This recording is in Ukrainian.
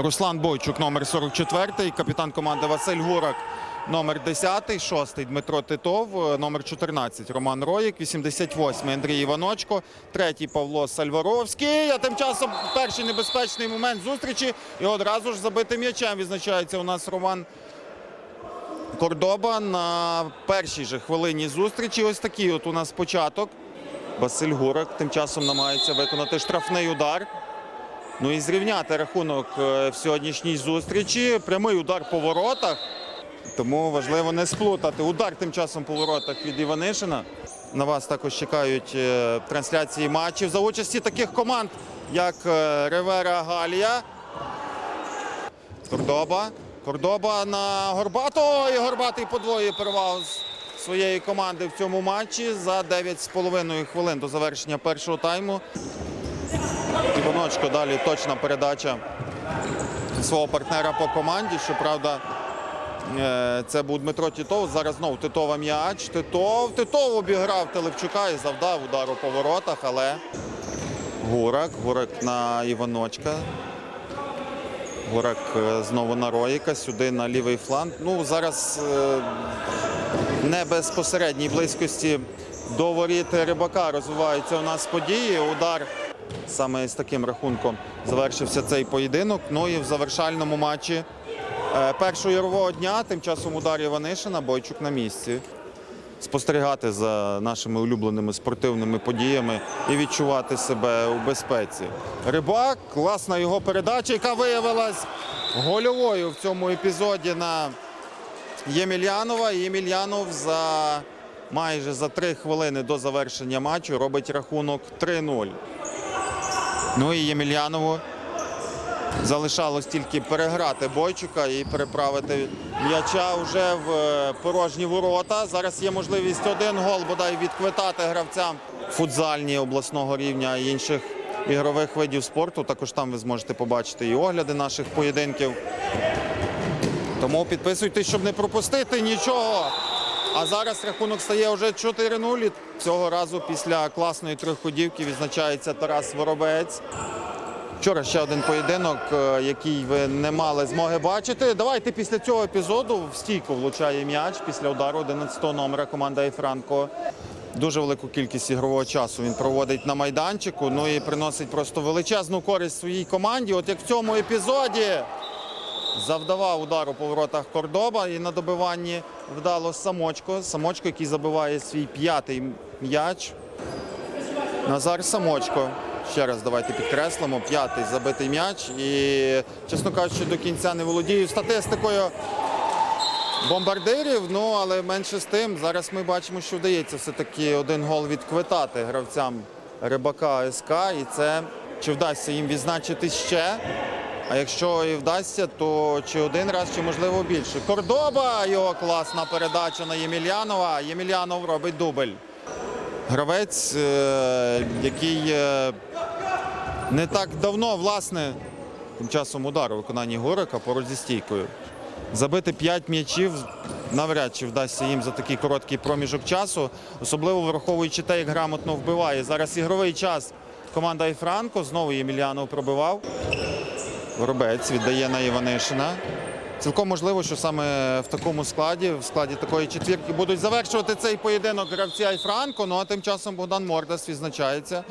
Руслан Бойчук, номер 44, капітан команди Василь Гурак, номер 10, 6 Дмитро Титов, е, номер 14 Роман Роїк, 88 Андрій Іваночко, 3 Павло Сальваровський. А тим часом перший небезпечний момент зустрічі. І одразу ж забитим м'ячем відзначається у нас Роман Кордоба на першій же хвилині зустрічі. Ось такий от у нас початок. Василь Гурак тим часом намагається виконати штрафний удар. Ну і зрівняти рахунок е, в сьогоднішній зустрічі. Прямий удар по воротах. Тому важливо не сплутати. Удар тим часом по воротах від Іванишина. На вас також чекають е, трансляції матчів за участі таких команд, як е, Ревера Галія. Кордоба. Кордоба на Горбато. І Горбатий подвоює перевагу своєї команди в цьому матчі за 9,5 хвилин до завершення першого тайму. Іваночко далі точна передача свого партнера по команді. Щоправда, е, це був Дмитро Титов. Зараз знову Титова м'яч. Титов. Титов обіграв Телевчука і завдав удару по воротах, але Гурак. Гурак на Іваночка. Гурак е, знову на Роїка, сюди на лівий фланг. Ну, зараз е, не безпосередній близькості до воріт рибака розвиваються у нас події. Удар саме з таким рахунком завершився цей поєдинок. Ну і в завершальному матчі е, першого ярового дня тим часом удар Іванишина, Бойчук на місці. Спостерігати за нашими улюбленими спортивними подіями і відчувати себе у безпеці. Рибак, класна його передача, яка виявилась гольовою в цьому епізоді на Ємельянова. Ємельянов за майже за три хвилини до завершення матчу робить рахунок 3-0. Ну і Ємельянову залишалось тільки переграти Бойчука і переправити м'яча вже в е, порожні ворота. Зараз є можливість один гол бодай відквитати гравцям футзальні обласного рівня і інших ігрових видів спорту. Також там ви зможете побачити і огляди наших поєдинків. Тому підписуйтесь, щоб не пропустити нічого. А зараз рахунок стає вже 4-0. Цього разу після класної трьохходівки відзначається Тарас Воробець. Вчора ще один поєдинок, е, який ви не мали змоги бачити. Давайте після цього епізоду в стійку влучає м'яч після удару 11 номера команда Ефранко. Дуже велику кількість ігрового часу він проводить на майданчику. Ну і приносить просто величезну користь своїй команді. От як в цьому епізоді завдавав удар у поворотах Кордоба і на добиванні вдало Самочко. Самочко, який забиває свій п'ятий м'яч. Назар Самочко. Ще раз давайте підкреслимо. П'ятий забитий м'яч. І, чесно кажучи, до кінця не володію статистикою бомбардирів. Ну, але менше з тим. Зараз ми бачимо, що вдається все-таки один гол відквитати гравцям Рибака СК. І це чи вдасться їм відзначити ще. А якщо і вдасться, то чи один раз, чи можливо більше. Кордоба його класна передача на Ємельянова. Ємельянов робить дубль. Гравець, е, який е, не так давно, власне, тим часом удар у виконанні Горика поруч зі стійкою. Забити 5 м'ячів навряд чи вдасться їм за такий короткий проміжок часу, особливо враховуючи те, як грамотно вбиває. Зараз ігровий час команда Іфранко, знову Ємельянов пробивав. Воробець віддає на Іванишина. Цілком можливо, що саме в такому складі, в складі такої четвірки, будуть завершувати цей поєдинок гравці Айфранко. Ну а тим часом Богдан Мордас відзначається